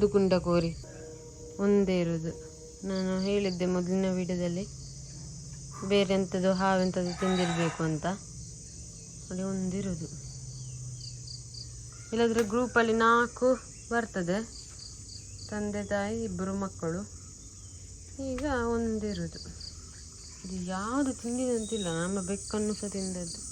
ಒಂದು ಕುಂಡ ಕೋರಿ ಒಂದೇ ಇರೋದು ನಾನು ಹೇಳಿದ್ದೆ ಮೊದಲಿನ ವಿಡಿಯೋದಲ್ಲಿ ಬೇರೆ ಎಂಥದ್ದು ಹಾವೆಂಥದ್ದು ತಿಂದಿರಬೇಕು ಅಂತ. ಅಲ್ಲಿ ಒಂದಿರೋದು ಇಲ್ಲದ್ರೆ ಗ್ರೂಪಲ್ಲಿ ನಾಲ್ಕು ಬರ್ತದೆ. ತಂದೆ, ತಾಯಿ ಇಬ್ಬರು ಮಕ್ಕಳು. ಈಗ ಒಂದಿರೋದು ಇದು ಯಾವುದು ತಿಂದಿದಂತಿಲ್ಲ ನಮ್ಮ ಬೆಕ್ಕನ್ನು ಸಹ ತಿಂದದ್ದು.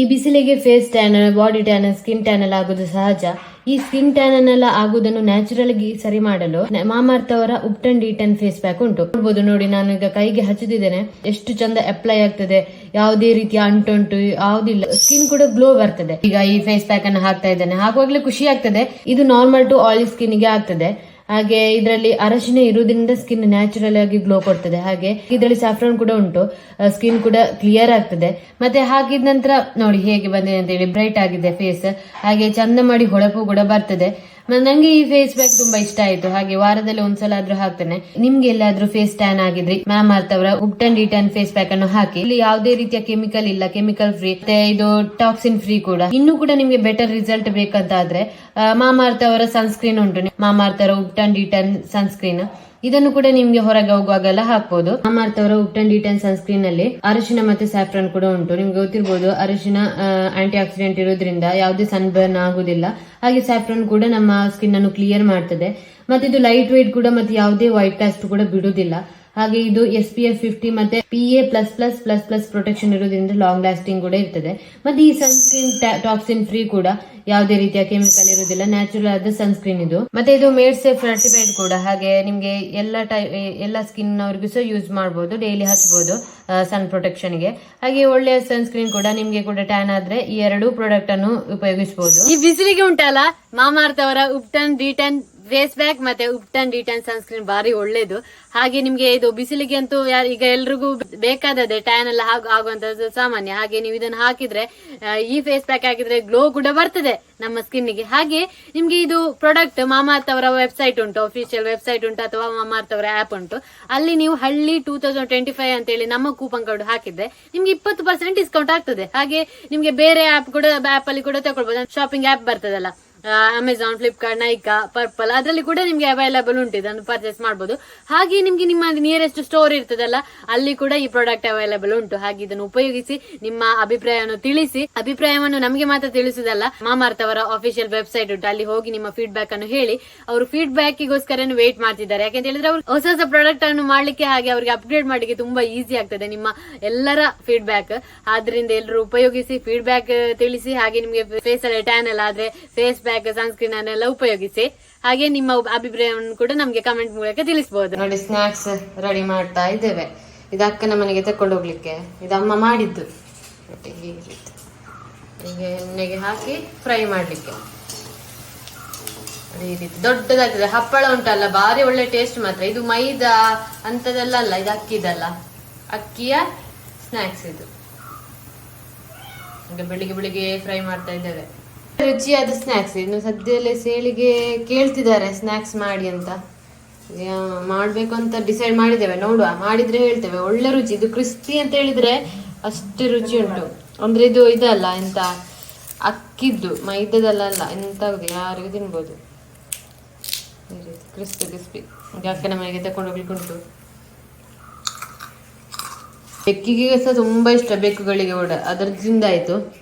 ಈ ಬಿಸಿಲಿಗೆ face tan body tan skin tan ಎಲ್ಲ ಆಗೋದು ಸಹಜ. ಈ ಸ್ಕಿನ್ ಟ್ಯಾನ್ ಅನ್ನೆಲ್ಲ ಆಗುವುದನ್ನು ನ್ಯಾಚುರಲ್ ಆಗಿ ಸರಿ ಮಾಡಲು ಮಾಮಾರ್ತ್ ಅವರ ubtan D tan face pack ಉಂಟು. ನೋಡ್ಬೋದು, ನೋಡಿ, ನಾನು ಈಗ ಕೈಗೆ ಹಚ್ಚುತ್ತಿದ್ದೇನೆ ಎಷ್ಟು ಚಂದ ಅಪ್ಲೈ ಆಗ್ತದೆ. ಯಾವುದೇ ರೀತಿಯ ಅಂಟುಂಟು, ಯಾವ್ದಿಲ್ಲ. ಸ್ಕಿನ್ ಕೂಡ ಗ್ಲೋ ಬರ್ತದೆ. ಈಗ ಈ ಫೇಸ್ ಪ್ಯಾಕ್ ಅನ್ನು ಹಾಕ್ತಾ ಇದ್ದೇನೆ. ಹಾಕುವಾಗ್ಲೇ ಖುಷಿ ಆಗ್ತದೆ. ಇದು ನಾರ್ಮಲ್ ಟು ಆಯಿಲ್ ಸ್ಕಿನ್ಗೆ ಆಗ್ತದೆ. ಹಾಗೆ ಇದರಲ್ಲಿ ಅರಶಿನ ಇರುವುದರಿಂದ ಸ್ಕಿನ್ ನ್ಯಾಚುರಲ್ ಆಗಿ ಗ್ಲೋ ಕೊಡ್ತದೆ. ಹಾಗೆ ಇದರಲ್ಲಿ ಸ್ಯಾಫ್ರಾನ್ ಕೂಡ ಉಂಟು. ಸ್ಕಿನ್ ಕೂಡ ಕ್ಲಿಯರ್ ಆಗ್ತದೆ. ಮತ್ತೆ ಹಾಕಿದ ನಂತರ ನೋಡಿ ಹೇಗೆ ಬಂದಿದೆ ಅಂತ ಹೇಳಿ ಬ್ರೈಟ್ ಆಗಿದೆ ಫೇಸ್ ಹಾಗೆ ಚಂದ ಮಾಡಿ ಹೊಳಪು ಕೂಡ ಬರ್ತದೆ. ನಂಗೆ ಈ ಫೇಸ್ ಪ್ಯಾಕ್ ತುಂಬಾ ಇಷ್ಟ ಆಯ್ತು. ಹಾಗೆ ವಾರದಲ್ಲಿ ಒಂದ್ಸಲ ಆದ್ರೂ ಹಾಕ್ತೇನೆ. ನಿಮ್ಗೆ ಎಲ್ಲಾದ್ರೂ ಫೇಸ್ ಟ್ಯಾನ್ ಆಗಿದ್ರಿ ಮ್ಯಾಮ್ ಅರ್ಥ ಅವರ ಉಪ್ಟನ್ ಡಿಟನ್ ಫೇಸ್ ಪ್ಯಾಕ್ ಅನ್ನು ಹಾಕಿ. ಇಲ್ಲಿ ಯಾವುದೇ ರೀತಿಯ ಕೆಮಿಕಲ್ ಇಲ್ಲ ಕೆಮಿಕಲ್ ಫ್ರೀ ಮತ್ತೆ ಇದು ಟಾಕ್ಸಿನ್ ಫ್ರೀ ಕೂಡ. ಇನ್ನು ಕೂಡ ನಿಮ್ಗೆ ಬೆಟರ್ ರಿಸಲ್ಟ್ ಬೇಕಂತ ಆದ್ರೆ ಅರ್ಥ ಅವರ ಸನ್ಸ್ಕ್ರೀನ್ ಉಂಟು. ಅರ್ಥ ಅವರ ಉಪ್ಟನ್ ಡಿಟನ್ ಸನ್ ಸನ್ಸ್ಕ್ರೀನ್ ಇದನ್ನು ಕೂಡ ನಿಮ್ಗೆ ಹೊರಗೆ ಹೋಗುವಾಗೆಲ್ಲ ಹಾಕ್ಬೋದು. ಮಾಮಾರ್ತ್ ಅವರ ಉಪ್ಟನ್ ಡಿಟನ್ ಸನ್ಸ್ಕ್ರೀನ್ ಅಲ್ಲಿ ಅರಿಶಿನ ಮತ್ತೆ ಸ್ಯಾಫ್ರನ್ ಕೂಡ ಉಂಟು. ನಿಮ್ಗೆ ಗೊತ್ತಿರ್ಬೋದು, ಅರಿಶಿನ ಆಂಟಿ ಆಕ್ಸಿಡೆಂಟ್ ಇರೋದ್ರಿಂದ ಯಾವುದೇ ಸನ್ ಬರ್ನ್ ಆಗುದಿಲ್ಲ. ಹಾಗೆ ಸ್ಯಾಫ್ರನ್ ಕೂಡ ನಮ್ಮ ಸ್ಕಿನ್ ಅನ್ನು ಕ್ಲಿಯರ್ ಮಾಡ್ತದೆ. ಮತ್ತೆ ಇದು ಲೈಟ್ ವೇಟ್ ಕೂಡ ಮತ್ತೆ ಯಾವುದೇ ವೈಟ್ ಕಾಸ್ಟ್ ಕೂಡ ಬಿಡುದಿಲ್ಲ. ಹಾಗೆ ಇದು ಎಸ್ ಪಿ ಎಫ್ ಫಿಫ್ಟಿ ಮತ್ತೆ P A plus plus plus plus protection ಇರೋದ್ರಿಂದ ಲಾಂಗ್ ಲಾಸ್ಟಿಂಗ್ ಕೂಡ ಇರ್ತದೆ. ಮತ್ತೆ ಈ ಸನ್ಸ್ಕ್ರೀನ್ ಟಾಕ್ಸಿನ್ ಫ್ರೀ ಕೂಡ ಯಾವುದೇ ರೀತಿಯ ಕೆಮಿಕಲ್ ಇರುವುದಿಲ್ಲ. ನ್ಯಾಚುರಲ್ ಆದ ಸನ್ಸ್ಕ್ರೀನ್ ಇದು. ಮತ್ತೆ ಇದು ಮೇಡ್ ಸೇಫ್ ಸರ್ಟಿಫೈಡ್ ಕೂಡ. ಹಾಗೆ ನಿಮ್ಗೆ ಎಲ್ಲ ಟೈಪ್ ಎಲ್ಲ ಸ್ಕಿನ್ ಅವ್ರಿಗೂ ಸಹ ಯೂಸ್ ಮಾಡಬಹುದು ಡೈಲಿ ಹಚ್ಬಹುದು ಸನ್ ಪ್ರೊಟೆಕ್ಷನ್ಗೆ. ಹಾಗೆ ಒಳ್ಳೆಯ ಸನ್ಸ್ಕ್ರೀನ್ ಕೂಡ ನಿಮ್ಗೆ ಕೂಡ ಟ್ಯಾನ್ ಆದ್ರೆ ಈ ಎರಡು ಪ್ರಾಡಕ್ಟ್ ಅನ್ನು ಉಪಯೋಗಿಸಬಹುದು ಈ ಬಿಸಿಲಿಗೆ ಉಂಟಲ್ಲ ಮಾಮಾರ್ತವರ ubtan de tan face pack ಮತ್ತೆ ಉಪ್ಟನ್ ಡಿಟನ್ ಸನ್ಸ್ಕ್ರೀನ್ ಬಾರಿ ಒಳ್ಳೇದು. ಹಾಗೆ ನಿಮಗೆ ಇದು ಬಿಸಿಲಿಗೆ ಅಂತೂ ಯಾರು ಈಗ ಎಲ್ರಿಗೂ ಬೇಕಾದದೆ ಟ್ಯಾನ್ ಎಲ್ಲ ಆಗುವಂತ ಸಾಮಾನ್ಯ. ಹಾಗೆ ನೀವು ಇದನ್ನು ಹಾಕಿದ್ರೆ ಈ ಫೇಸ್ ಪ್ಯಾಕ್ ಹಾಕಿದ್ರೆ ಗ್ಲೋ ಕೂಡ ಬರ್ತದೆ ನಮ್ಮ ಸ್ಕಿನ್ಗೆ. ಹಾಗೆ ನಿಮ್ಗೆ ಇದು ಪ್ರಾಡಕ್ಟ್ ಮಾಮಾರ್ತ್ ಅವರ ವೆಬ್ಸೈಟ್ ಉಂಟು ಅಫಿಷಿಯಲ್ ವೆಬ್ಸೈಟ್ ಉಂಟು ಅಥವಾ ಮಾಮಾರ್ತ್ ಅವರ ಆಪ್ ಉಂಟು. ಅಲ್ಲಿ ನೀವು ಹಳ್ಳಿ ಟೂ ತೌಸಂಡ್ ಟ್ವೆಂಟಿ ಫೈವ್ ಅಂತ ಹೇಳಿ ನಮ್ಮ ಕೂಪನ್ ಕೋಡ್ ಹಾಕಿದ್ರೆ ನಿಮ್ಗೆ ಇಪ್ಪತ್ತು ಪರ್ಸೆಂಟ್ ಡಿಸ್ಕೌಂಟ್ ಆಗ್ತದೆ. ಹಾಗೆ ನಿಮ್ಗೆ ಬೇರೆ ಆಪ್ ಕೂಡ ಆಪ್ ಅಲ್ಲಿ ಕೂಡ ತಗೊಳ್ಬಹುದು ಶಾಪಿಂಗ್ ಆಪ್ ಬರ್ತದಲ್ಲ. ಅಮೆಝಾನ್ ಫ್ಲಿಪ್ಕಾರ್ಟ್ ನೈಕಾ ಪರ್ಪಲ್ ಅದರಲ್ಲಿ ಕೂಡ ನಿಮ್ಗೆ ಅವೈಲೇಬಲ್ ಉಂಟು, ಇದನ್ನು ಪರ್ಚೇಸ್ ಮಾಡಬಹುದು ಹಾಗೆ ನಿಮ್ಗೆ ನಿಮ್ಮ ನಿಯರೆಸ್ಟ್ ಸ್ಟೋರ್ ಇರ್ತದಲ್ಲ, ಅಲ್ಲಿ ಕೂಡ ಈ ಪ್ರಾಡಕ್ಟ್ ಅವೈಲಬಲ್ ಉಂಟು. ಹಾಗೆ ಇದನ್ನು ಉಪಯೋಗಿಸಿ, ನಿಮ್ಮ ಅಭಿಪ್ರಾಯವನ್ನು ತಿಳಿಸಿ. ಅಭಿಪ್ರಾಯವನ್ನು ನಮಗೆ ಮಾತ್ರ ತಿಳಿಸುದಲ್ಲ ಮಾಮಾರ್ತ್ ಅವರ ಅಫಿಷಿಯಲ್ ವೆಬ್ಸೈಟ್ ಉಂಟು. ಅಲ್ಲಿ ಹೋಗಿ ನಿಮ್ಮ ಫೀಡ್ಬ್ಯಾಕ್ ಅನ್ನು ಹೇಳಿ, ಅವರು ಫೀಡ್ಬ್ಯಾಕ್ ಗೋಸ್ಕರ ವೇಟ್ ಮಾಡ್ತಿದ್ದಾರೆ. ಯಾಕಂತ ಹೇಳಿದ್ರೆ ಅವರು ಹೊಸ ಹೊಸ ಪ್ರಾಡಕ್ಟ್ ಅನ್ನು ಮಾಡ್ಲಿಕ್ಕೆ ಹಾಗೆ ಅವರಿಗೆ ಅಪ್ಡೇಟ್ ಮಾಡ್ಲಿಕ್ಕೆ ತುಂಬಾ ಈಸಿ ಆಗ್ತದೆ ನಿಮ್ಮ ಎಲ್ಲರ ಫೀಡ್ಬ್ಯಾಕ್ ಆದ್ರಿಂದ ಎಲ್ಲರೂ ಉಪಯೋಗಿಸಿ ಫೀಡ್ಬ್ಯಾಕ್ ತಿಳಿಸಿ, ಹಾಗೆ ನಿಮಗೆ ಫೇಸ್ ಅಲ್ಲಿ ಟ್ಯಾನ್ ಎಲ್ಲ ಆದ್ರೆ ಫೇಸ್ ಪ್ಯಾಕ್ ಸನ್ಸ್ಕ್ರೀನ್ ಅನ್ನೆಲ್ಲ ಉಪಯೋಗಿಸಿ ಹಾಗೆ ನಿಮ್ಮ ಅಭಿಪ್ರಾಯವನ್ನು ಕೂಡ ನಮಗೆ ಕಮೆಂಟ್ ಮೂಲಕ ತಿಳಿಸಬಹುದು ನೋಡಿ ಸ್ನಾಕ್ಸ್ ರೆಡಿ ಮಾಡ್ತಾ ಇದ್ದೇವೆ. ಇದು ಅಕ್ಕನ ಮನೆಗೆ ತಕೊಂಡು ಹೋಗ್ಲಿಕ್ಕೆ. ಇದು ಅಮ್ಮ ಮಾಡಿದ್ದು. ಹೀಗೆ ಎಣ್ಣೆಗೆ ಹಾಕಿ ಫ್ರೈ ಮಾಡ್ಲಿಕ್ಕೆ. ಈ ರೀತಿ ದೊಡ್ಡದಾಗ್ತದೆ. ಹಪ್ಪಳ ಉಂಟಲ್ಲ, ಭಾರಿ ಒಳ್ಳೆ ಟೇಸ್ಟ್ ಮಾತ್ರ. ಇದು ಮೈದಾ ಅಂತದೆಲ್ಲ ಅಲ್ಲ, ಇದು ಅಕ್ಕಿದಲ್ಲ. ಅಕ್ಕಿಯ ಸ್ನಾಕ್ಸ್ ಇದು. ಬೆಳಿಗ್ಗೆ ಬೆಳಿಗ್ಗೆ ಫ್ರೈ ಮಾಡ್ತಾ ಇದ್ದೇವೆ. ರುಚಿಯಾದ ಸ್ನಾಕ್ಸ್ ಇನ್ನು ಸದ್ಯದಲ್ಲೇ ಸೇಳಿಗೆ ಕೇಳ್ತಿದ್ದಾರೆ ಸ್ನಾಕ್ಸ್ ಮಾಡಿ ಅಂತ. ಮಾಡಬೇಕು ಅಂತ ಡಿಸೈಡ್ ಮಾಡಿದ್ದೇವೆ. ನೋಡುವ, ಮಾಡಿದ್ರೆ ಹೇಳ್ತೇವೆ. ಒಳ್ಳೆ ರುಚಿ. ಇದು ಕ್ರಿಸ್ಪಿ ಅಂತ ಹೇಳಿದ್ರೆ ಅಷ್ಟು ರುಚಿ ಉಂಟು. ಅಂದ್ರೆ ಇದು ಇದಲ್ಲ, ಎಂತ, ಅಕ್ಕಿದ್ದು ಮೈದದಲ್ಲ ಅಲ್ಲ ಎಂತ ಯಾರಿಗೂ ತಿನ್ಬೋದು. ಕ್ರಿಸ್ಪಿ ಕ್ರಿಸ್ಪಿ ಅಕ್ಕಿ ಅಕ್ಕನ ಮನೆಗೆ ತಕೊಂಡು ಹೋಗ್ಲಿಕ್ಕೆ ಉಂಟು. ಬೆಕ್ಕಿಗೆ ಸಹ ತುಂಬಾ ಇಷ್ಟ, ಬೆಕ್ಕುಗಳಿಗೆ ಕೂಡ. ಅದರದಿಂದ ಆಯ್ತು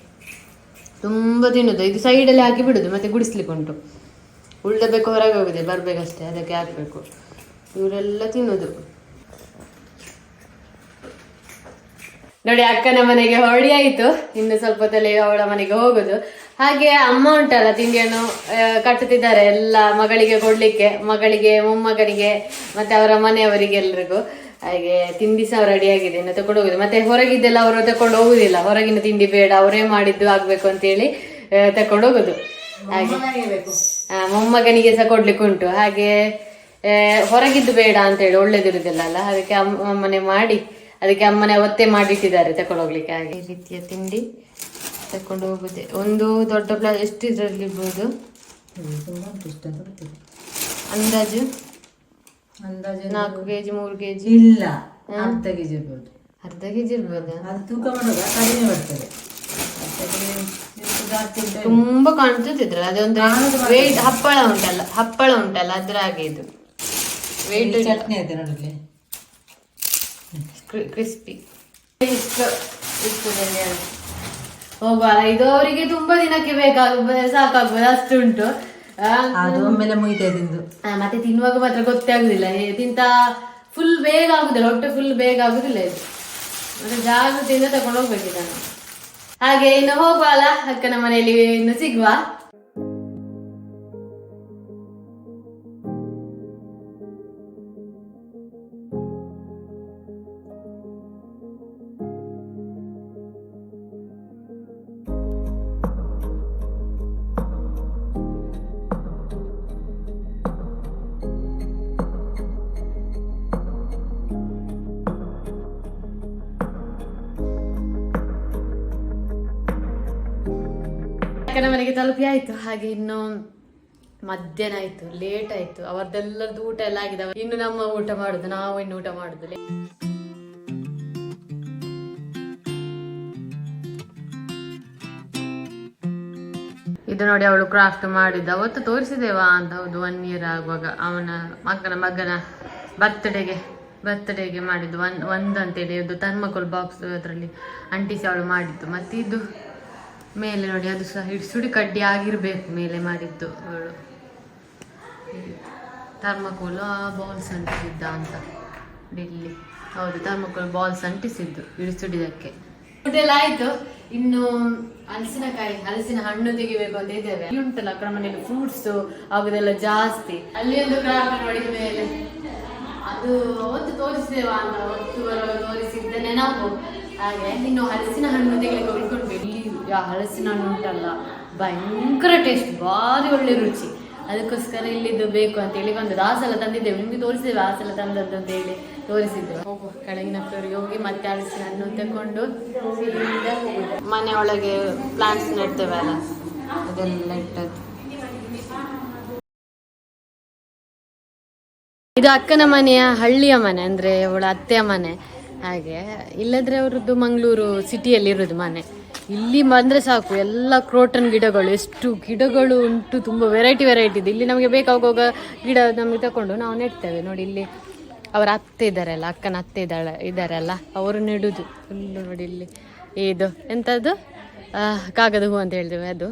ತುಂಬಾ ತಿನ್ನೋದು. ಇದು ಸೈಡಲ್ಲಿ ಹಾಕಿ ಬಿಡೋದು, ಮತ್ತೆ ಗುಡಿಸ್ಲಿಕ್ಕೆ ಉಂಟು. ಉಳ್ಳಬೇಕು ಹೊರಗೆ ಹೋಗಿದೆ, ಬರಬೇಕಷ್ಟೇ, ಅದಕ್ಕೆ ಹಾಕಬೇಕು. ಇವರೆಲ್ಲ ತಿನ್ನೋದು. ನೋಡಿ, ಅಕ್ಕನ ಮನೆಗೆ ಹೊರಡಿ ಆಯ್ತು. ಇನ್ನು ಸ್ವಲ್ಪ ಹೊತ್ತಲ್ಲಿ ಅವಳ ಮನೆಗೆ ಹೋಗೋದು. ಹಾಗೆ ಅಮ್ಮ ಉಂಟಲ್ಲ, ತಿಂಡಿಯನ್ನು ಕಟ್ಟುತ್ತಿದ್ದಾರೆ ಎಲ್ಲ ಮಗಳಿಗೆ ಕೊಡ್ಲಿಕ್ಕೆ, ಮಗಳಿಗೆ, ಮೊಮ್ಮಗನಿಗೆ, ಮತ್ತೆ ಅವರ ಮನೆಯವರಿಗೆ ಎಲ್ರಿಗೂ ಹಾಗೆ ತಿಂಡಿ ಸಹ ರೆಡಿ ಆಗಿದೆ ಇನ್ನು ತಕೊಂಡು ಹೋಗುದು. ಮತ್ತೆ ಹೊರಗಿದ್ದೆಲ್ಲ ಅವರು ತಕೊಂಡು ಹೋಗುದಿಲ್ಲ. ಹೊರಗಿನ ತಿಂಡಿ ಬೇಡ ಅವರೇ ಮಾಡಿದ್ದು ಆಗ್ಬೇಕು ಅಂತೇಳಿ ತಕೊಂಡು ಹೋಗುದು. ಹಾಗೆ. ಆ, ಮೊಮ್ಮಗನಿಗೆ ಸಹ ಕೊಡ್ಲಿಕ್ಕೆ ಉಂಟು. ಹಾಗೆ ಹೊರಗಿದ್ದು ಬೇಡ ಅಂತ ಹೇಳಿ ಒಳ್ಳೇದಿರುದಿಲ್ಲ ಅಲ್ಲ? ಅದಕ್ಕೆ ಅಮ್ಮ ಅಮ್ಮನೆ ಮಾಡಿ ಅದಕ್ಕೆ ಅಮ್ಮನೆ ಒತ್ತೆ ಮಾಡಿಟ್ಟಿದ್ದಾರೆ ತಕೊಂಡು ಹೋಗ್ಲಿಕ್ಕೆ. ಹಾಗೆ. ಈ ರೀತಿಯ ತಿಂಡಿ ತಕೊಂಡು ಹೋಗುದೆ. ಒಂದು ದೊಡ್ಡ ಪ್ಲಾ ಎಷ್ಟು ಇದರಲ್ಲಿ ಇರ್ಬೋದು? ಅಂದಾಜು? ಅಂದಾಜು ನಾಲ್ಕು ಕೆಜಿ ಮೂರು ಕೆಜಿ. ಇಲ್ಲ ಅರ್ಧ ಕೆಜಿ ಇರ್ಬೋದು. ಅರ್ಧ ಕೆಜಿ ಇರ್ಬೋದಾ? ಅದು ತೂಕ ಮಾಡುವಾಗ ಕಡಿಮೆ ಬರ್ತದೆ. ಅರ್ಧ ಕೆಜಿ ಜಾಸ್ತಿ ಉಂಟು ತುಂಬಾ ಕಾಣಿಸುತ್ತಿದ್ರಲ್ಲ ಅದೊಂದು ವೇಟ್ ಹಪ್ಪಳ ಉಂಟಲ್ಲ ಹಪ್ಪಳ ಉಂಟಲ್ಲ ಅದ್ರ ಹಾಗೆ ಇದು. ವೇಟ್ ಚಟ್ನಿ ಆಯ್ತು ನೋಡಿ ಕ್ರಿಸ್ಪಿ ಇಷ್ಟು ಹೋಗುವ ಇದು ಅವರಿಗೆ ತುಂಬಾ ದಿನಕ್ಕೆ ಬೇಕಾಗ ಸಾಕಾಗ್ಬೋದು ಅಷ್ಟು ಉಂಟು. ಆ, ಅದು ಒಮ್ಮೆಲೆ ಮುಗಿತಾ ತಿಂದು ಮತ್ತೆ ತಿನ್ನುವಾಗ ಮಾತ್ರ ಗೊತ್ತೇ ಆಗುದಿಲ್ಲ ತಿಂತ ಫುಲ್ ಬೇಗ ಆಗುದಿಲ್ಲ ಹೊಟ್ಟೆ ಫುಲ್ ಬೇಗ ಆಗುದಿಲ್ಲ ಇದು. ಮತ್ತೆ ಜಾಗೃತಿಯಿಂದ ತಗೊಂಡು ಹೋಗ್ಬೇಕಿದ್ದಾನೆ ಹಾಗೆ ಇನ್ನು ಹೋಗುವಲ್ಲ ಅಕ್ಕನ ಮನೆಯಲ್ಲಿ ಇನ್ನು ಸಿಗುವ. ಅಕ್ಕನ ಮನೆಗೆ ತಲುಪಿ ಆಯ್ತು. ಹಾಗೆ ಇನ್ನು ಮಧ್ಯಾಹ್ನ ಆಯ್ತು ಲೇಟ್ ಆಯ್ತು. ಅವರದೆಲ್ಲರದ್ದು ಊಟ ಎಲ್ಲ ಆಗಿದೆ. ಇನ್ನು ನಮ್ಮ ಊಟ ಮಾಡುದು, ನಾವು ಇನ್ನು ಊಟ ಮಾಡುದು. ಇದು ನೋಡಿ ಅವಳು ಕ್ರಾಫ್ಟ್ ಮಾಡಿದ್ದ. ಅವತ್ತು ತೋರಿಸಿದೇವಾ ಅಂತ ಹೌದು ಒನ್ ಇಯರ್ ಆಗುವಾಗ. ಅವನ ಮಗನ ಮಗನ ಬರ್ತ್ಡೇಗೆ ಬರ್ತ್ಡೇಗೆ ಮಾಡಿದ್ದು. ಒನ್ ಒಂದಂತೇಳಿ ಅದು ಥರ್ಮಕೋಲ್ ಬಾಕ್ಸ್ ಅದರಲ್ಲಿ ಅಂಟಿಸಿ ಅವಳು ಮಾಡಿದ್ದು. ಮತ್ತೆ ಇದು ಮೇಲೆ ನೋಡಿ, ಅದು ಸಹ ಹಿಡಿಸುಡಿ ಕಡ್ಡಿ ಆಗಿರ್ಬೇಕು ಮೇಲೆ ಮಾಡಿದ್ದು ಅವಳು. ಥರ್ಮಕೋಲ್ ಬಾಲ್ಸ್ ಅಂಟಿಸಿದ್ದ ಅಂತ ಡೆಲ್ಲಿ. ಹೌದು ಥರ್ಮಕೋಲ್ ಬಾಲ್ಸ್ ಅಂಟಿಸಿದ್ದು ಹಿಡಿಸುಡಿದಕ್ಕೆ ಇದೆಲ್ಲ ಆಯ್ತು. ಇನ್ನು ಹಲಸಿನಕಾಯಿ, ಹಲಸಿನ ಹಣ್ಣು ತೆಗಿಬೇಕು ಅಂತ ಇದ್ದೇವೆ. ಅಲ್ಲಿ ಉಂಟಲ್ಲ ಕ್ರಮನೆಯಲ್ಲಿ ಫ್ರೂಟ್ಸ್ ಆಗುದೆಲ್ಲ ಜಾಸ್ತಿ. ಅಲ್ಲಿ ಒಂದು ಕ್ರಾಫ್ಟ್ ನೋಡಿದ ಮೇಲೆ ಅದು ಅವತ್ತು ತೋರಿಸಿದೇವಾ ಅಂತ, ಅವತ್ತು ಬರುವ ತೋರಿಸಿದ್ದ ನೆನಪು. ಹಾಗೆ, ಇನ್ನು ಹಲಸಿನ ಹಣ್ಣು ತೆಗಿಲಿಕ್ಕೆ ಇಲ್ಲಿ ಹಲಸಿನ ಹಣ್ಣು ಉಂಟಲ್ಲ. ಭಯಂಕರ ಟೇಸ್ಟ್ ಭಾರಿ ಒಳ್ಳೆ ರುಚಿ. ಅದಕ್ಕೋಸ್ಕರ ಇಲ್ಲಿದ್ದು ಬೇಕು ಅಂತ ಹೇಳಿ ಬಂದದ್ದು. ಆ ಸಲ ತಂದಿದ್ದೇವೆ. ನಿಮ್ಗೆ ತೋರಿಸಿದ್ದೇವೆ ಆ ಸಲ ತಂದದ್ದು ಅಂತ ಹೇಳಿ ತೋರಿಸಿದ್ರು ಹೋಗುವ ಕೆಳಗಿನ ಫ್ಲೋರಿಗೆ ಹೋಗಿ ಮತ್ತೆ ಹಲಸಿನ ಹಣ್ಣು ತಗೊಂಡು. ಮನೆ ಒಳಗೆ ಪ್ಲಾಂಟ್ಸ್ ನೆಡ್ತೇವೆ ಅಲ್ಲ ಅದೆಲ್ಲ ಇಟ್ಟದ್ದು. ಇದು ಅಕ್ಕನ ಮನೆಯ ಹಳ್ಳಿಯ ಮನೆ ಅಂದ್ರೆ ಅವಳ ಅತ್ತೆಯ ಮನೆ. ಹಾಗೆ ಇಲ್ಲದ್ರೆ ಅವರದ್ದು ಮಂಗಳೂರು ಸಿಟಿಯಲ್ಲಿ ಇರೋದು ಮನೆ. ಇಲ್ಲಿ ಬಂದ್ರೆ ಸಾಕು, ಎಲ್ಲ ಕ್ರೋಟನ್ ಗಿಡಗಳು, ಎಷ್ಟು ಗಿಡಗಳು ಉಂಟು, ತುಂಬ ವೆರೈಟಿ ವೆರೈಟಿ ಇದೆ. ಇಲ್ಲಿ ನಮಗೆ ಬೇಕಾಗುವಾಗ ಗಿಡ ನಮಗೆ ತಕೊಂಡು ನಾವು ನೆಡ್ತೇವೆ. ನೋಡಿ, ಇಲ್ಲಿ ಅವರ ಅತ್ತೆ ಇದ್ದಾರಲ್ಲ, ಅಕ್ಕನ ಅತ್ತೆ ಇದ್ದಾಳೆ, ಇದ್ದಾರಲ್ಲ, ಅವರು ನೆಡುದು. ಫುಲ್ಲು ನೋಡಿ ಇಲ್ಲಿ. ಇದು ಎಂಥದ್ದು ಕಾಗದ ಹೂ ಅಂತ ಹೇಳ್ತೇವೆ ಅದು.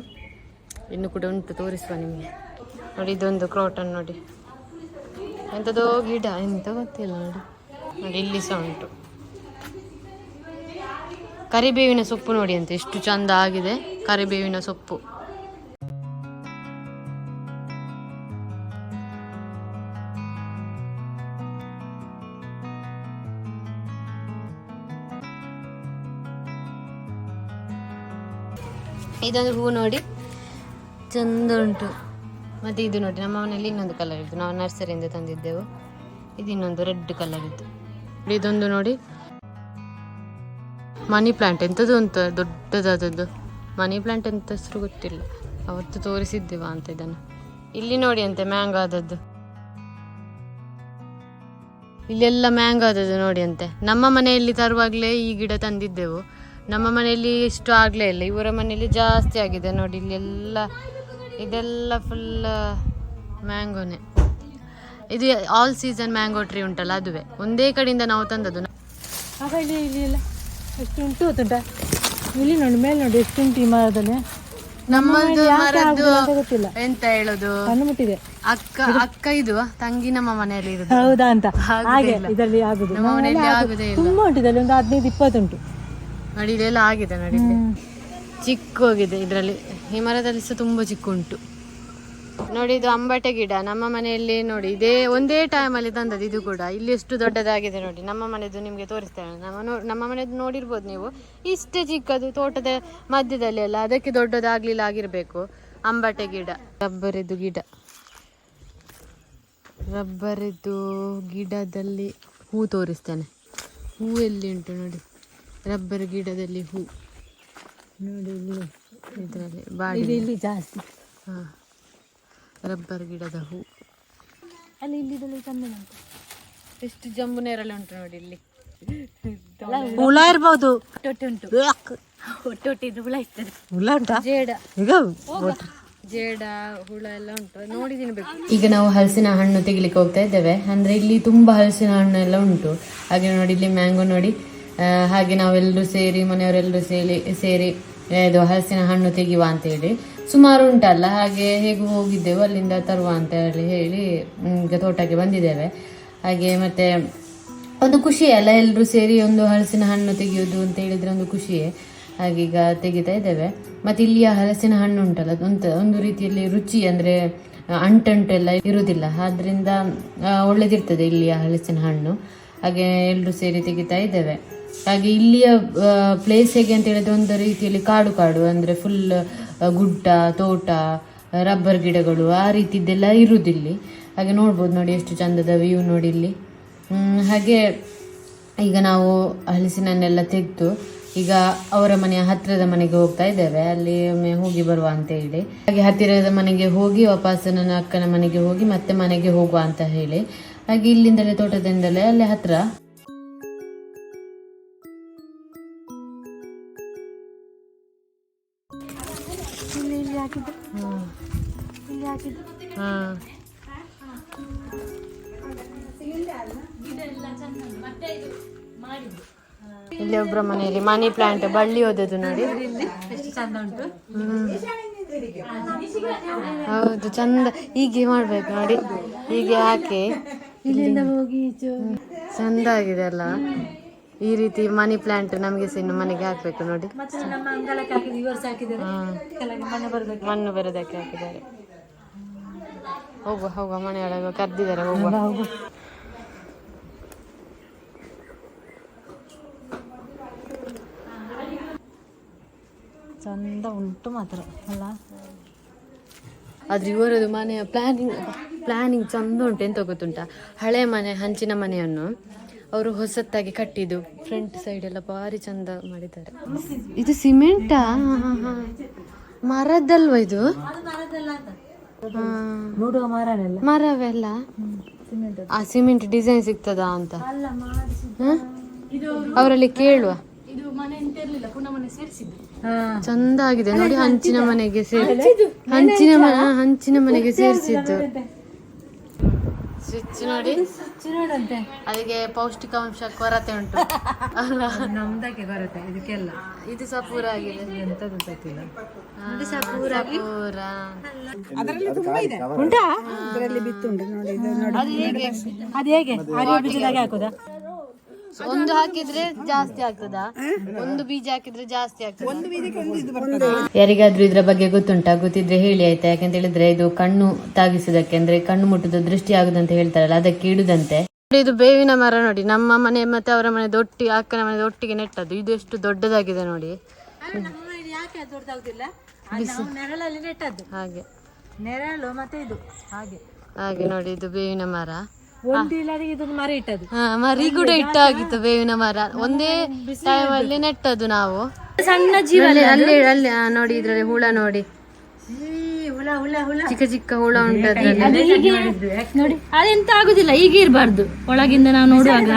ಇನ್ನು ಕೂಡ ಉಂಟು, ತೋರಿಸುವ ನಿಮಗೆ. ನೋಡಿ, ಇದೊಂದು ಕ್ರೋಟನ್ ನೋಡಿ. ಎಂಥದೋ ಗಿಡ, ಎಂತ ಗೊತ್ತಿಲ್ಲ ನೋಡಿ. ನೋಡಿ, ಇಲ್ಲಿ ಸಹ ಉಂಟು. ಕರಿಬೇವಿನ ಸೊಪ್ಪು ನೋಡಿ ಅಂತ, ಎಷ್ಟು ಚಂದ ಆಗಿದೆ ಕರಿಬೇವಿನ ಸೊಪ್ಪು. ಇದೊಂದು ಹೂ ನೋಡಿ, ಚಂದ ಉಂಟು. ಮತ್ತೆ ಇದು ನೋಡಿ, ನಮ್ಮ ಮನೆಯಲ್ಲಿ ಇನ್ನೊಂದು ಕಲರ್ ಇದ್ದು ನಾವು ನರ್ಸರಿಯಿಂದ ತಂದಿದ್ದೆವು. ಇದು ಇನ್ನೊಂದು ರೆಡ್ ಕಲರ್ ಇದ್ದು ಇದೊಂದು ನೋಡಿ ಮನಿ ಪ್ಲಾಂಟ್ ಎಂಥದ್ದು ಅಂತ ದೊಡ್ಡದಾದದ್ದು. ಮನಿ ಪ್ಲಾಂಟ್ ಎಂತ ಹೆಸರು ಗೊತ್ತಿಲ್ಲ. ಅವತ್ತು ತೋರಿಸಿದ್ದೇವ ಅಂತ ಇದನ್ನು. ಇಲ್ಲಿ ನೋಡಿ ಅಂತೆ, ಮ್ಯಾಂಗೋ ಆದದ್ದು. ಇಲ್ಲೆಲ್ಲ ಮ್ಯಾಂಗೋ ಆದದ್ದು ನೋಡಿ ಅಂತೆ. ನಮ್ಮ ಮನೆಯಲ್ಲಿ ತರುವಾಗಲೇ ಈ ಗಿಡ ತಂದಿದ್ದೆವು. ನಮ್ಮ ಮನೆಯಲ್ಲಿ ಇಷ್ಟು ಆಗಲೇ ಇಲ್ಲ. ಇವರ ಮನೆಯಲ್ಲಿ ಜಾಸ್ತಿ ಆಗಿದೆ ನೋಡಿ. ಇಲ್ಲೆಲ್ಲ, ಇದೆಲ್ಲ ಫುಲ್ ಮ್ಯಾಂಗೋನೆ. ಇದು ಆಲ್ ಸೀಸನ್ ಮ್ಯಾಂಗೋ ಟ್ರೀ ಉಂಟಲ್ಲ, ಅದುವೇ. ಒಂದೇ ಕಡೆಯಿಂದ ನಾವು ತಂದದ್ದು. ಇಲ್ಲಿ, ಇಲ್ಲ. ಎಷ್ಟು ಉಂಟು ಗೊತ್ತುಂಟ? ಇಲ್ಲಿ ನೋಡಿ ಮೇಲೆ ನೋಡಿ ಎಷ್ಟು ಉಂಟು ಈ ಮರದಲ್ಲಿ? ನಮ್ಮದು ಮರದ್ದು ಗೊತ್ತಿಲ್ಲ. ಎಂತ ಹೇಳೋದು? ಕಣ್ಣು ಮುಟ್ಟಿದೆ ಅಕ್ಕ ಅಕ್ಕ ಇದು ತಂಗಿ ನಮ್ಮ ಮನೆಯಲ್ಲಿ ಇರುದು. ಹೌದಾ ಅಂತ? ಹಾಗೆ. ಇದರಲ್ಲಿ ಆಗುದು. ನಮ್ಮ ಮನೆಯಲ್ಲಿ ಆಗುದೇ. ಇಲ್ಲ. ತುಂಬಾ ಉಂಟು ಇದರಲ್ಲಿ ಒಂದು ಹದಿನೈದು ಇಪ್ಪತ್ತುಂಟು. ನಡಿಲೆಲ್ಲ ಆಗಿದೆ ನಡಿಲೆ ಚಿಕ್ಕ ಹೋಗಿದೆ ಇದರಲ್ಲಿ. ಈ ಮರದಲ್ಲಿ ಸಹ ತುಂಬಾ ಚಿಕ್ಕ ಉಂಟು ನೋಡಿ ಇದು ಅಂಬಟೆ ಗಿಡ. ನಮ್ಮ ಮನೆಯಲ್ಲಿ ನೋಡಿ ಇದೇ ಒಂದೇ ಟೈಮಲ್ಲಿ ತಂದದ್ದು ಇದು ಕೂಡ. ಇಲ್ಲಿ ಎಷ್ಟು ದೊಡ್ಡದಾಗಿದೆ ನೋಡಿ. ನಮ್ಮ ಮನೆಯದು ನಿಮಗೆ ತೋರಿಸ್ತೇನೆ. ನಮ್ಮ ನೋ- ನಮ್ಮ ಮನೆದು ನೋಡಿರ್ಬೋದು ನೀವು. ಇಷ್ಟೇ ಚಿಕ್ಕದು ತೋಟದ ಮಧ್ಯದಲ್ಲಿ ಅಲ್ಲ ಅದಕ್ಕೆ ದೊಡ್ಡದಾಗ್ಲಿಲ್ಲ ಆಗಿರ್ಬೇಕು. ಅಂಬಟೆ ಗಿಡ. ರಬ್ಬರಿದ್ದು ಗಿಡ. ರಬ್ಬರಿದ್ದು ಗಿಡದಲ್ಲಿ ಹೂ ತೋರಿಸ್ತೇನೆ. ಹೂ ಎಲ್ಲಿ ಉಂಟು ನೋಡಿ. ರಬ್ಬರ್ ಗಿಡದಲ್ಲಿ ಹೂ. ನೋಡಿ ಇಲ್ಲಿ ಇದರಲ್ಲಿ ಬಾಡಿ ಇಲ್ಲಿ ಜಾಸ್ತಿ. ಹಾಂ. ರಬ್ಬರ್ ಗಿಡದ ಹೂ. ಅಲ್ಲಿ ಇಲ್ಲಿ ಉಂಟು. ಎಷ್ಟು ಜಂಬು ನೇರಳೆ ಉಂಟು ನೋಡಿ ಇಲ್ಲಿ. ಹುಳ ಇರ್ಬೋದು. ತೊಟ್ಟೆ ಉಂಟು. ಒಟ್ಟೊಟ್ಟಿದ್ದು ಹುಳ ಇರ್ತದೆ. ಹುಳ ಉಂಟಾ? ಜೇಡ. ಈಗ ಜೇಡ ಹುಳ ಎಲ್ಲ ಉಂಟು. ನೋಡಿ ತಿನ್ಬೇಕು. ಈಗ ನಾವು ಹಲಸಿನ ಹಣ್ಣು ತೆಗಿಲಿಕ್ಕೆ ಹೋಗ್ತಾ ಇದ್ದೇವೆ. ಅಂದ್ರೆ ಇಲ್ಲಿ ತುಂಬಾ ಹಲಸಿನ ಹಣ್ಣು ಎಲ್ಲ ಉಂಟು. ಹಾಗೆ ನೋಡಿ ಇಲ್ಲಿ ಮ್ಯಾಂಗೋ ನೋಡಿ. ಹಾಗೆ ನಾವೆಲ್ಲರೂ ಸೇರಿ ಮನೆಯವರೆಲ್ಲರೂ ಸೇರಿ ಸೇರಿ ಇದು ಹಲಸಿನ ಹಣ್ಣು ತೆಗಿವ ಅಂತ ಹೇಳಿ. ಸುಮಾರು ಉಂಟಲ್ಲ, ಹಾಗೆ ಹೇಗೂ ಹೋಗಿದ್ದೆವು, ಅಲ್ಲಿಂದ ತರುವ ಅಂತ ಹೇಳಿ ಹೇಳಿ ಈಗ ತೋಟಕ್ಕೆ ಬಂದಿದ್ದೇವೆ. ಹಾಗೆ ಮತ್ತೆ ಒಂದು ಖುಷಿ ಅಲ್ಲ ಎಲ್ಲರೂ ಸೇರಿ ಒಂದು ಹಲಸಿನ ಹಣ್ಣು ತೆಗೆಯೋದು ಅಂತ ಹೇಳಿದ್ರೆ ಒಂದು ಖುಷಿಯೇ. ಹಾಗೀಗ ತೆಗಿತಾ ಇದ್ದೇವೆ. ಮತ್ತೆ ಇಲ್ಲಿಯ ಹಲಸಿನ ಹಣ್ಣು ಉಂಟಲ್ಲ ಒಂದು ಒಂದು ರೀತಿಯಲ್ಲಿ ರುಚಿ ಅಂದ್ರೆ ಅಂಟಂಟು ಅಂಟಂಟೆಲ್ಲ ಇರುವುದಿಲ್ಲ. ಆದ್ದರಿಂದ ಒಳ್ಳೆದಿರ್ತದೆ ಇಲ್ಲಿಯ ಹಲಸಿನ ಹಣ್ಣು. ಹಾಗೆ ಎಲ್ಲರೂ ಸೇರಿ ತೆಗಿತಾ ಇದ್ದೇವೆ. ಹಾಗೆ ಇಲ್ಲಿಯ ಪ್ಲೇಸ್ ಹೇಗೆ ಅಂತ ಹೇಳಿದ್ರೆ ಒಂದು ರೀತಿಯಲ್ಲಿ ಕಾಡು ಕಾಡು, ಅಂದ್ರೆ ಫುಲ್ ಗುಡ್ಡ, ತೋಟ ರಬ್ಬರ್ ಗಿಡಗಳು, ಆ ರೀತಿದ್ದೆಲ್ಲ ಇರುವುದಿಲ್ಲಿ ಹಾಗೆ ನೋಡ್ಬೋದು ನೋಡಿ ಎಷ್ಟು ಚಂದದ ವ್ಯೂ ನೋಡಿ ಇಲ್ಲಿ. ಹಾಗೆ ಈಗ ನಾವು ಹಲಸಿನನ್ನೆಲ್ಲ ತೆಗೆದು ಈಗ ಅವರ ಮನೆಯ ಹತ್ತಿರದ ಮನೆಗೆ ಹೋಗ್ತಾ ಇದ್ದೇವೆ. ಅಲ್ಲಿ ಒಮ್ಮೆ ಹೋಗಿ ಬರುವ ಅಂತ ಹೇಳಿ. ಹಾಗೆ ಹತ್ತಿರದ ಮನೆಗೆ ಹೋಗಿ ವಾಪಸ್ ನನ್ನ ಅಕ್ಕನ ಮನೆಗೆ ಹೋಗಿ ಮತ್ತೆ ಮನೆಗೆ ಹೋಗುವ ಅಂತ ಹೇಳಿ. ಹಾಗೆ ಇಲ್ಲಿಂದಲೇ ತೋಟದಿಂದಲೇ ಅಲ್ಲಿ ಹಾಂ. ಇಲ್ಲಿ ಒಬ್ಬರ ಮನೆಯಲ್ಲಿ ಮನಿ ಪ್ಲಾಂಟ್ ಬಳ್ಳಿ ಹೋದದ್ದು ನೋಡಿ. ಹೌದು ಚಂದ ಹೀಗೆ ಮಾಡ್ಬೇಕು ನೋಡಿ. ಹೀಗೆ ಹಾಕಿ. ಇಲ್ಲಿಂದ ಹೋಗಿ ಚಂದ ಆಗಿದೆ ಅಲ್ಲ. ಈ ರೀತಿ ಮನಿ ಪ್ಲಾಂಟ್ ನಮಗೆ ಇನ್ನು ಮನೆಗೆ ಹಾಕ್ಬೇಕು ನೋಡಿ. ಮಣ್ಣು ಬರೋದಕ್ಕೆ ಹಾಕಿದ್ದಾರೆ. ಹೋಗುವ ಹೋಗುವ ಮನೆಯೊಳಗೆ ಕರೆದಿದ್ದಾರೆ ಹೋಗುವ. ಚಂದ ಉಂಟು ಮಾತ್ರ ಅಲ್ಲ? ಆದ್ರೆ ಇವರದು ಮನೆಯ ಪ್ಲಾನಿಂಗ್ ಪ್ಲಾನಿಂಗ್ ಚಂದ ಉಂಟು ಎಂತ ಗೊತ್ತುಂಟಾ? ಹಳೆ ಮನೆ ಹಂಚಿನ ಮನೆಯನ್ನು. ಅವರು ಹೊಸತ್ತಾಗಿ ಕಟ್ಟಿದ್ದು. ಫ್ರಂಟ್ ಸೈಡ್ ಎಲ್ಲ ಭಾರಿ ಚಂದ ಮಾಡಿದ್ದಾರೆ. ಇದು ಸಿಮೆಂಟಾ? ಮರದ್ದಲ್ವಾ ಇದು? ಮರವೆಲ್ಲ ಆ ಸಿಮೆಂಟ್ ಡಿಸೈನ್ ಸಿಗ್ತದಾ ಅಂತ? ಅವರಲ್ಲಿ ಕೇಳುವ. ಚಂದ ಆಗಿದೆ ನೋಡಿ ಹಂಚಿನ ಮನೆಗೆ ಸೇರಿ ಹಂಚಿನ ಮನೆ ಹಂಚಿನ ಮನೆಗೆ ಸೇರಿಸಿದ್ದು. ಸ್ವಿಚ್ ನೋಡಿ ನೋಡಂತೆ ಅದಕ್ಕೆ ಪೌಷ್ಟಿಕಾಂಶ ಕೊರತೆ ಉಂಟು. ಅಲ್ಲ. ನಮ್ದಕ್ಕೆ ಬರುತ್ತೆ ಇದಕ್ಕೆಲ್ಲ. ಇದು ಸಪೂರ ಆಗಿದೆ. ಎಂತದ್ದು ಗೊತ್ತಿಲ್ಲ. ಸಪೂರ ಉಂಟಾ? ಅದರಲ್ಲಿ ಬಿತ್ತುಂಟು ನೋಡಿ ಇದು ನೋಡಿ. ಅದು ಹೇಗೆ? ಅರಿವೆ ಬೀಜದಾಗೆ ಹಾಕುದಾ? ಒಂದು ಹಾಕಿದ್ರೆ ಜಾಸ್ತಿ ಆಗ್ತದಾ? ಒಂದು ಬೀಜ ಹಾಕಿದ್ರೆ ಜಾಸ್ತಿ ಆಗ್ತದೆ? ಯಾರಿಗಾದ್ರೂ ಇದ್ರ ಬಗ್ಗೆ ಗೊತ್ತುಂಟಾ? ಗೊತ್ತಿದ್ರೆ ಹೇಳಿ ಆಯ್ತಾ? ಯಾಕಂತ ಹೇಳಿದ್ರೆ ಇದು ಕಣ್ಣು ತಾಗಿಸುದಕ್ಕೆ ಅಂದ್ರೆ ಕಣ್ಣು ಮುಟ್ಟದ ದೃಷ್ಟಿ ಆಗುದಂತ ಹೇಳ್ತಾರಲ್ಲ ಅದಕ್ಕೆ ಇಡುದಂತೆ. ಇದು ಬೇವಿನ ಮರ ನೋಡಿ ನಮ್ಮ ಮನೆ ಮತ್ತೆ ಅವರ ಮನೆ ದೊಟ್ಟಿ ಅಕ್ಕನ ಮನೆ ಒಟ್ಟಿಗೆ ನೆಟ್ಟದ್ದು. ಇದು ಎಷ್ಟು ದೊಡ್ಡದಾಗಿದೆ ನೋಡಿ. ಯಾಕೆ ಅದು ದೊಡ್ಡದಾಗುದಿಲ್ಲ? ನಾವು ನೆರಳಲ್ಲಿ ನೆಟ್ಟದ್ದು. ಹಾಗೆ. ನೆರಳು ಮತ್ತೆ ಇದು. ಹಾಗೆ. ಹಾಗೆ ನೋಡಿ ಇದು ಬೇವಿನ ಮರ. ಒಂದು ಮರ ಕೂಡ ಇಟ್ಟಾಗಿತ್ತು ಬೇವಿನ ಮರ. ಒಂದೇ ಟೈಮ್ ಅಲ್ಲಿ ನೆಟ್ಟದು ನಾವು. ಸಣ್ಣ ಜೀವ ಅಲ್ಲಿ ಅಲ್ಲಿ ನೋಡಿ ಇದ್ರಲ್ಲಿ ಹುಳ ನೋಡಿ. ಹುಳ ಹುಳ ಹುಳ. ಚಿಕ್ಕ ಚಿಕ್ಕ ಹುಳ ಉಂಟು ನೋಡಿ ಅದೆಂತ ಆಗುದಿಲ್ಲ ಈಗ ಇರಬಾರ್ದು. ಒಳಗಿಂದ ನಾವು ನೋಡುವಾಗ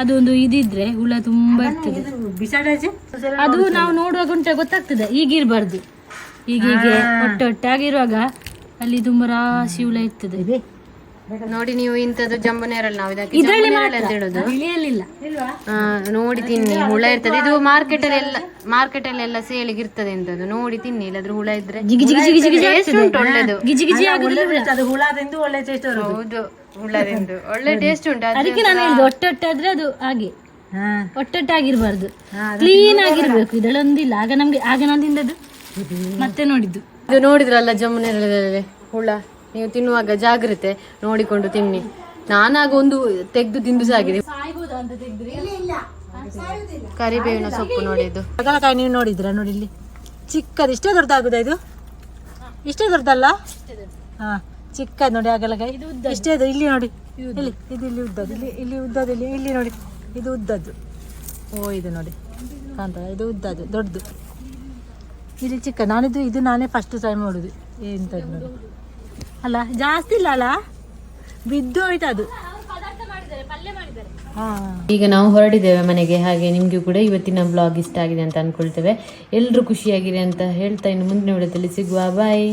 ಅದು ಒಂದು ಇದಿದ್ರೆ ಹುಳ ತುಂಬಾ ಇರ್ತದೆ. ಅದು ನಾವು ನೋಡುವಾಗ ಉಂಟ ಗೊತ್ತಾಗ್ತದೆ ಈಗ ಇರಬಾರ್ದು. ಈಗ ಹೀಗೆ ಹೊಟ್ಟೆ ಹೊಟ್ಟಾಗಿರುವಾಗ ಅಲ್ಲಿ ತುಂಬಾ ರಾಶಿ ಹುಳ ಇರ್ತದೆ. ನೋಡಿ ನೀವು ಇಂಥದ್ದು ಜಂಬು ನೇರಲ್ಲಿ ನಾವು ಇದಕ್ಕೆ ಜಂಬು ನೇರಳೆ ಅಂತ ಹೇಳೋದು. ಇಳಿಯಲಿಲ್ಲ. ಆ, ನೋಡಿ ತಿನ್ನಿ ಹುಳ ಇರ್ತದೆ. ಇದು ಮಾರ್ಕೆಟ್ ಅಲ್ಲಿ ಎಲ್ಲ ಮಾರ್ಕೆಟ್ ಅಲ್ಲಿ ಎಲ್ಲ ಸೇಲಿಗೆ ಇರ್ತದೆ ಇಂಥದ್ದು ನೋಡಿ ತಿನ್ನಿ ಇಲ್ಲಾದ್ರೂ ಹುಳ ಇದ್ರೆ ಜಿಗಿ ಜಿಗಿ ಜಿಗಿ ಜಿಗಿ ಟೇಸ್ಟ್ ಉಂಟು ಒಳ್ಳೇದು. ಗಿಜಿ ಗಿಜಿ ಆಗುದಿಲ್ಲ. ಹುಳ. ಅದು ಹುಳದಿಂದ ಒಳ್ಳೆ ಟೇಸ್ಟ್ ಹೌದು ಹುಳದಿಂದ. ಒಳ್ಳೆ ಟೇಸ್ಟ್ ಉಂಟು. ಅದು ಅದಕ್ಕೆ ನಾನು ಹೇಳಿದ್ದು ಒಟ್ಟೊಟ್ಟಾದ್ರೆ ಅದು ಹಾಗೆ. ಹಾ. ಒಟ್ಟೊಟ್ಟಾಗಿರ್ಬಾರ್ದು. ಕ್ಲೀನ್ ಆಗಿರ್ಬೇಕು. ಇದಳೊಂದಿಲ್ಲ. ಆಗ ನಮ್ಗೆ ಆಗ ನಾನು ತಿಂದದ್ದು ಮತ್ತೆ ನೋಡಿದ್ದು. ಇದು ನೋಡಿದ್ರಲ್ಲ ಜಮ್ಮುನೇರಳದಲ್ಲಿ ಹುಳ? ನೀವು ತಿನ್ನುವಾಗ ಜಾಗ್ರತೆ ನೋಡಿಕೊಂಡು ತಿನ್ನಿ. ನಾನಾಗ ಒಂದು ತೆಗೆದು ತಿಂದು ಸಾಗಿದೆ ಕರಿಬೇವಿನ ಸೊಪ್ಪು ನೋಡಿದ್ದು. ಇದು ಹಾಗಲಕಾಯಿ ನೀವು ನೋಡಿದ್ರ? ನೋಡಿ ಇಲ್ಲಿ. ಚಿಕ್ಕದು. ಇಷ್ಟೇ ದೊಡ್ಡದಾಗುದ ಇದು? ಇಷ್ಟೇ ದೊಡ್ಡದಲ್ಲ? ಹಾ ಚಿಕ್ಕದು ನೋಡಿ ಹಾಗಲಕಾಯಿ. ಇಷ್ಟೇ ಇದು. ಇಲ್ಲಿ ನೋಡಿ. ಇಲ್ಲಿ ಇದು ಇಲ್ಲಿ ಉದ್ದದ್ದು. ಇಲ್ಲಿ ಇಲ್ಲಿ ಉದ್ದದ್ದು. ಇಲ್ಲಿ ಇಲ್ಲಿ ನೋಡಿ. ಇದು ಉದ್ದದ್ದು. ಓ ಇದು ನೋಡಿ. ಕಾಂತ ಇದು ಉದ್ದದ್ದು. ದೊಡ್ಡದು. ಇಲ್ಲಿ ಚಿಕ್ಕ. ನಾನಿದು ಇದು ನಾನೇ ಫಸ್ಟ್ ಟೈಮ್ ನೋಡುದು. ಎಂತದ್ದು ನೋಡಿ. ಅಲ್ಲ, ಜಾಸ್ತಿ ಇಲ್ಲ ಅಲ್ಲ? ಬಿದ್ದು ಹೋಯ್ತು ಅದು. ಈಗ ನಾವು ಹೊರಡಿದ್ದೇವೆ ಮನೆಗೆ, ಹಾಗೆ ನಿಮ್ಗೂ ಕೂಡ ಇವತ್ತಿನ ಬ್ಲಾಗ್ ಇಷ್ಟ ಆಗಿದೆ ಅಂತ ಅನ್ಕೊಳ್ತೇವೆ. ಎಲ್ರು ಖುಷಿಯಾಗಿರಿ ಅಂತ ಹೇಳ್ತಾ ಇನ್ನು ಮುಂದಿನ ವಿಡಿಯೋದಲ್ಲಿ ಸಿಗುವ. ಬಾಯ್